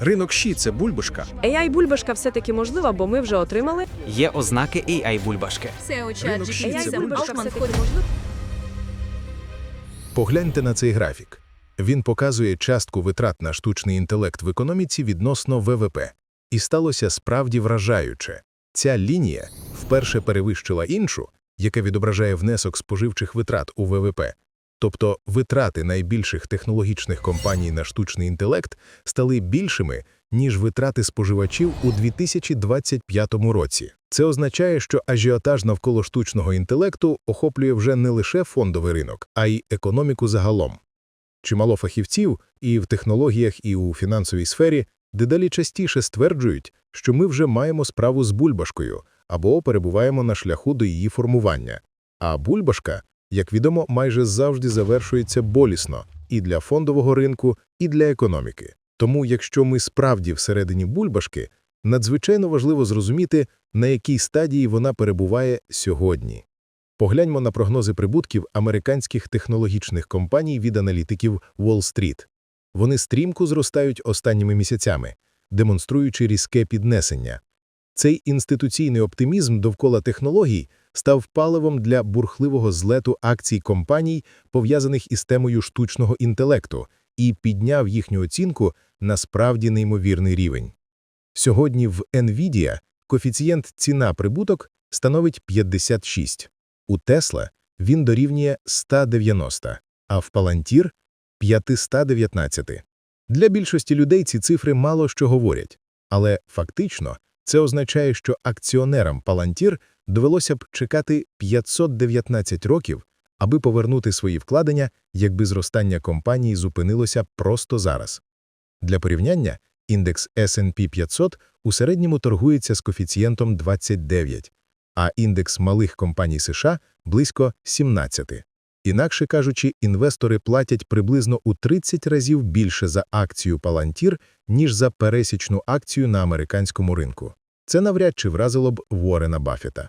Ринок щі це бульбашка. AI бульбашка все-таки можлива, бо ми вже отримали. Є ознаки AI бульбашки. SEO Ринок це AI бульбашка все-таки можлива. Погляньте на цей графік. Він показує частку витрат на штучний інтелект в економіці відносно ВВП. І сталося справді вражаюче. Ця лінія вперше перевищила іншу, яка відображає внесок споживчих витрат у ВВП. Тобто витрати найбільших технологічних компаній на штучний інтелект стали більшими, ніж витрати споживачів у 2025 році. Це означає, що ажіотаж навколо штучного інтелекту охоплює вже не лише фондовий ринок, а й економіку загалом. Чимало фахівців і в технологіях, і у фінансовій сфері дедалі частіше стверджують, що ми вже маємо справу з бульбашкою або перебуваємо на шляху до її формування. А бульбашка, як відомо, майже завжди завершується болісно і для фондового ринку, і для економіки. Тому, якщо ми справді всередині бульбашки, надзвичайно важливо зрозуміти, на якій стадії вона перебуває сьогодні. Погляньмо на прогнози прибутків американських технологічних компаній від аналітиків Уолл-стріт. Вони стрімко зростають останніми місяцями, демонструючи різке піднесення. Цей інституційний оптимізм довкола технологій став паливом для бурхливого злету акцій компаній, пов'язаних із темою штучного інтелекту, і підняв їхню оцінку на справді неймовірний рівень. Сьогодні в NVIDIA коефіцієнт ціна-прибуток становить 56. У Tesla він дорівнює 190, а в Palantir – 519. Для більшості людей ці цифри мало що говорять, але фактично це означає, що акціонерам Palantir довелося б чекати 519 років, аби повернути свої вкладення, якби зростання компанії зупинилося просто зараз. Для порівняння, індекс S&P 500 у середньому торгується з коефіцієнтом 29, а індекс малих компаній США – близько 17. Інакше кажучи, інвестори платять приблизно у 30 разів більше за акцію Palantir, ніж за пересічну акцію на американському ринку. Це навряд чи вразило б Уоррена Баффета.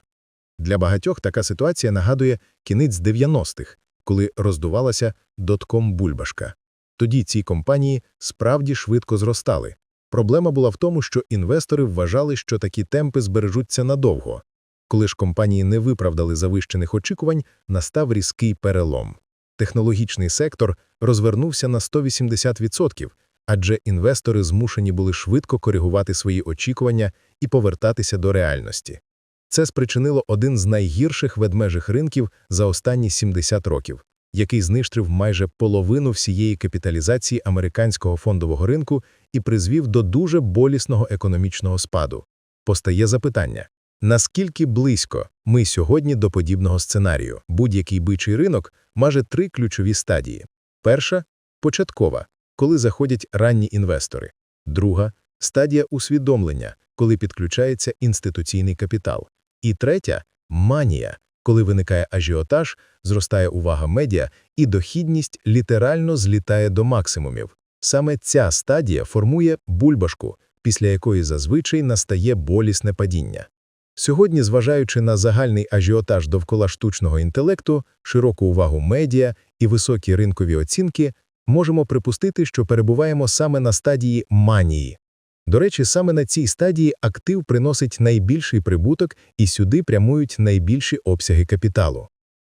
Для багатьох така ситуація нагадує кінець 90-х, коли роздувалася дотком-бульбашка. Тоді ці компанії справді швидко зростали. Проблема була в тому, що інвестори вважали, що такі темпи збережуться надовго. Коли ж компанії не виправдали завищених очікувань, настав різкий перелом. Технологічний сектор розвернувся на 180%, адже інвестори змушені були швидко коригувати свої очікування і повертатися до реальності. Це спричинило один з найгірших ведмежих ринків за останні 70 років, який знищив майже половину всієї капіталізації американського фондового ринку і призвів до дуже болісного економічного спаду. Постає запитання, наскільки близько ми сьогодні до подібного сценарію? Будь-який бичий ринок маже три ключові стадії. Перша – початкова, коли заходять ранні інвестори. Друга – стадія усвідомлення, коли підключається інституційний капітал. І третя – манія, коли виникає ажіотаж, зростає увага медіа і дохідність літерально злітає до максимумів. Саме ця стадія формує бульбашку, після якої зазвичай настає болісне падіння. Сьогодні, зважаючи на загальний ажіотаж довкола штучного інтелекту, широку увагу медіа і високі ринкові оцінки, можемо припустити, що перебуваємо саме на стадії манії. До речі, саме на цій стадії актив приносить найбільший прибуток і сюди прямують найбільші обсяги капіталу.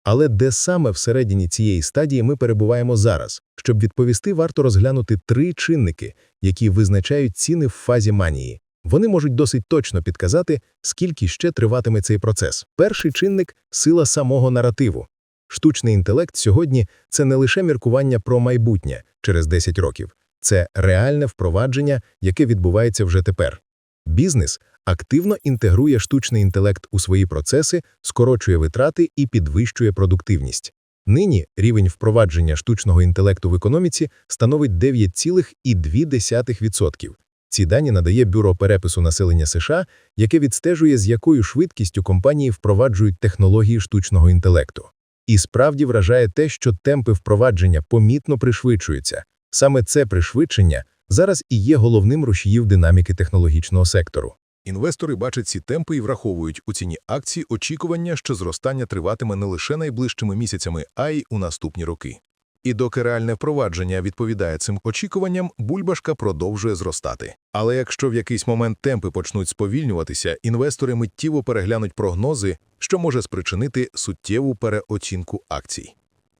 Але де саме всередині цієї стадії ми перебуваємо зараз? Щоб відповісти, варто розглянути три чинники, які визначають ціни в фазі манії. Вони можуть досить точно підказати, скільки ще триватиме цей процес. Перший чинник – сила самого наративу. Штучний інтелект сьогодні – це не лише міркування про майбутнє через 10 років. Це реальне впровадження, яке відбувається вже тепер. Бізнес активно інтегрує штучний інтелект у свої процеси, скорочує витрати і підвищує продуктивність. Нині рівень впровадження штучного інтелекту в економіці становить 9,2%. Ці дані надає Бюро перепису населення США, яке відстежує, з якою швидкістю компанії впроваджують технології штучного інтелекту. І справді вражає те, що темпи впровадження помітно пришвидшуються. Саме це пришвидшення зараз і є головним рушіїв динаміки технологічного сектору. Інвестори бачать ці темпи і враховують у ціні акцій очікування, що зростання триватиме не лише найближчими місяцями, а й у наступні роки. І доки реальне впровадження відповідає цим очікуванням, бульбашка продовжує зростати. Але якщо в якийсь момент темпи почнуть сповільнюватися, інвестори миттєво переглянуть прогнози, що може спричинити суттєву переоцінку акцій.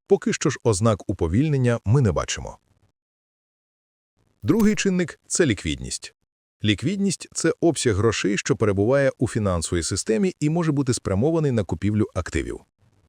Поки що ж ознак уповільнення ми не бачимо. Другий чинник – це ліквідність. Ліквідність – це обсяг грошей, що перебуває у фінансовій системі і може бути спрямований на купівлю активів.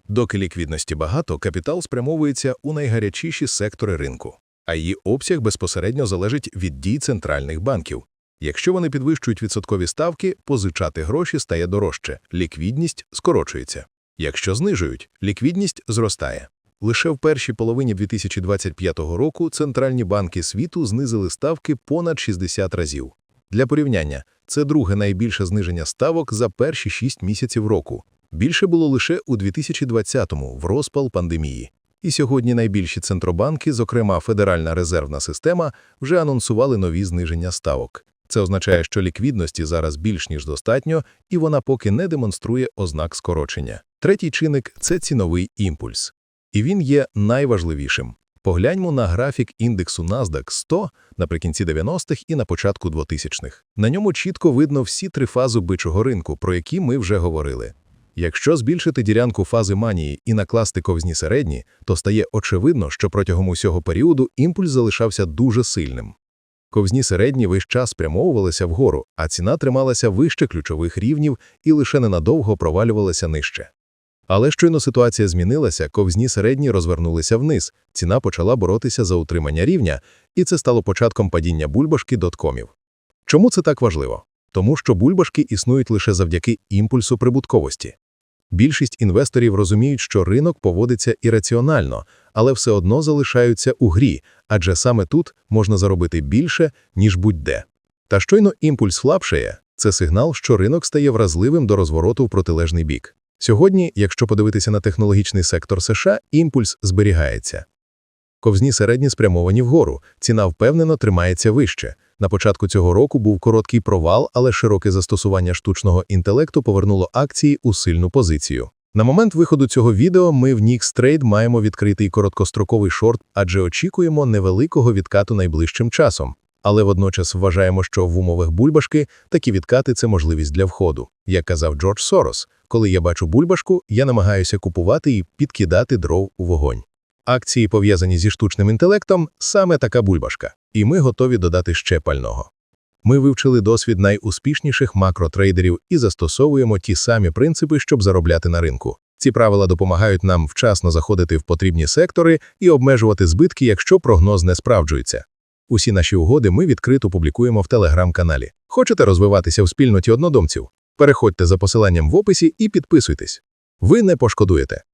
Доки ліквідності багато, капітал спрямовується у найгарячіші сектори ринку, а її обсяг безпосередньо залежить від дій центральних банків. Якщо вони підвищують відсоткові ставки, позичати гроші стає дорожче, ліквідність скорочується. Якщо знижують, ліквідність зростає. Лише в першій половині 2025 року центральні банки світу знизили ставки понад 60 разів. Для порівняння, це друге найбільше зниження ставок за перші 6 місяців року. Більше було лише у 2020-му, в розпал пандемії. І сьогодні найбільші центробанки, зокрема Федеральна резервна система, вже анонсували нові зниження ставок. Це означає, що ліквідності зараз більш ніж достатньо, і вона поки не демонструє ознак скорочення. Третій чинник – це ціновий імпульс. І він є найважливішим. Погляньмо на графік індексу NASDAQ 100 наприкінці 90-х і на початку 2000-х. На ньому чітко видно всі три фази бичого ринку, про які ми вже говорили. Якщо збільшити ділянку фази манії і накласти ковзні середні, то стає очевидно, що протягом усього періоду імпульс залишався дуже сильним. Ковзні середні весь час спрямовувалися вгору, а ціна трималася вище ключових рівнів і лише ненадовго провалювалася нижче. Але щойно ситуація змінилася, ковзні середні розвернулися вниз, ціна почала боротися за утримання рівня, і це стало початком падіння бульбашки доткомів. Чому це так важливо? Тому що бульбашки існують лише завдяки імпульсу прибутковості. Більшість інвесторів розуміють, що ринок поводиться ірраціонально, але все одно залишаються у грі, адже саме тут можна заробити більше, ніж будь-де. Та щойно імпульс слабшає – це сигнал, що ринок стає вразливим до розвороту в протилежний бік. Сьогодні, якщо подивитися на технологічний сектор США, імпульс зберігається. Ковзні середні спрямовані вгору, ціна впевнено тримається вище. На початку цього року був короткий провал, але широке застосування штучного інтелекту повернуло акції у сильну позицію. На момент виходу цього відео ми в Nix Trade маємо відкритий короткостроковий шорт, адже очікуємо невеликого відкату найближчим часом. Але водночас вважаємо, що в умовах бульбашки такі відкати – це можливість для входу. Як казав Джордж Сорос, коли я бачу бульбашку, я намагаюся купувати і підкидати дров у вогонь. Акції, пов'язані зі штучним інтелектом, саме така бульбашка, і ми готові додати ще пального. Ми вивчили досвід найуспішніших макротрейдерів і застосовуємо ті самі принципи, щоб заробляти на ринку. Ці правила допомагають нам вчасно заходити в потрібні сектори і обмежувати збитки, якщо прогноз не справджується. Усі наші угоди ми відкрито публікуємо в телеграм-каналі. Хочете розвиватися в спільноті однодумців? Переходьте за посиланням в описі і підписуйтесь. Ви не пошкодуєте.